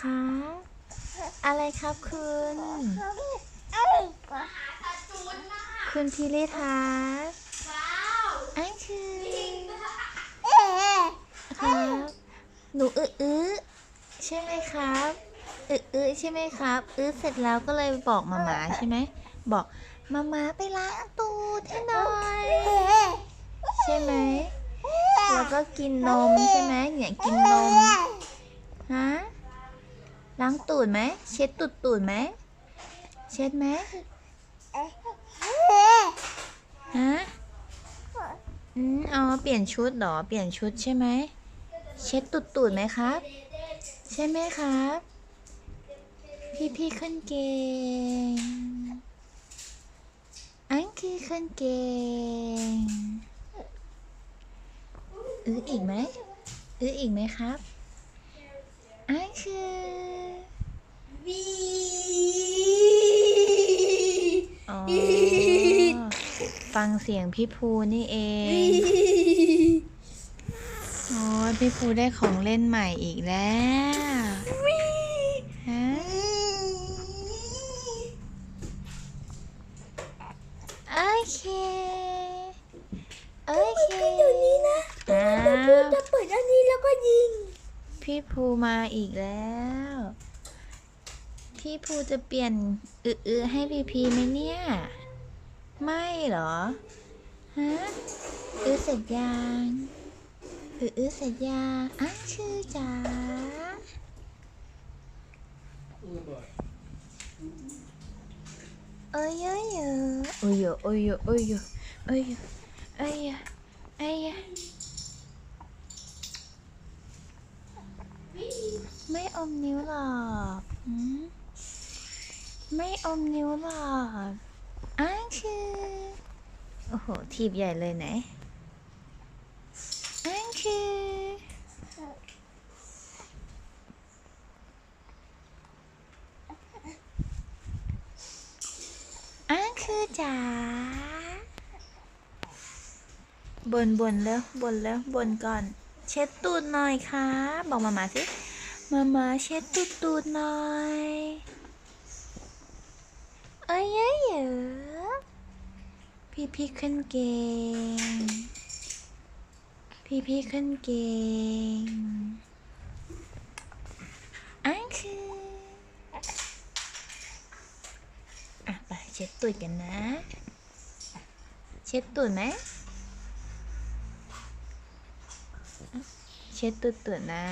คะ อะไรครับคุณ คุณพิริทัศน์อันคือครับ หนูอื้ออื้อใช่ไหมครับอื้ออื้อใช่ไหมครับอื้อเสร็จแล้วก็เลยบอกมาม่าใช่ไหม บอกมาม่าไปล้างตูดให้หน่อย ใช่ไหมแล้วก็กินนมใช่ไหมเนี่ยกินนมฮะ ล้างตูดไหม เช็ดตูดตูดไหม เช็ดไหมฮะอืมเอาเปลี่ยนชุดเหรอ เปลี่ยนชุดใช่ไหม เช็ดตูดตูดไหมครับ ใช่ไหมครับ พี่พี่ขึ้นเก่ง อันคือขึ้นเก่งอื้ออีกไหมอื้ออีกไหมครับอันคือ ฟังเสียงพี่ภูนี่เอง โอ้ยพี่ภูได้ของเล่นใหม่อีกแล้วฮะโอเค โอเคเดี๋ยวนี้นะอ้าเดี๋ยวพูดวจะเปิดอันนี้แล้วก็ยิง พี่ภูมาอีกแล้ว พี่ภูจะเปลี่ยนอือๆให้พีพีไหมเนี่ย ไม่เหรอ ฮะ อือเสร็จยังอือๆเสร็จยังอะชื่อจ๋าโอ้ยโอ้ยโอ้ยโอ้ยโอ้ยโอ้ยโอ้ยโอ้ยไม่อมนิ้วหรอกไม่อมนิ้วหรอก อ้โห ทีบใหญ่เลยไหนอ้างคืออ้างคือจ๋าบนบนแล้วบนแล้วบนก่อน เช็ดตูดหน่อยค่ะบอกมามาสิ มามาเช็ดตูดตูดหน่อย เอ้ยเอ้ยอ้ย พี่พี่ขึ้นเก่งพี่พี่ขึ้นเก่งอันคืออะไปเช็ดตูดกันนะ เช็ดตูดไหมเช็ดตูดตูดนะ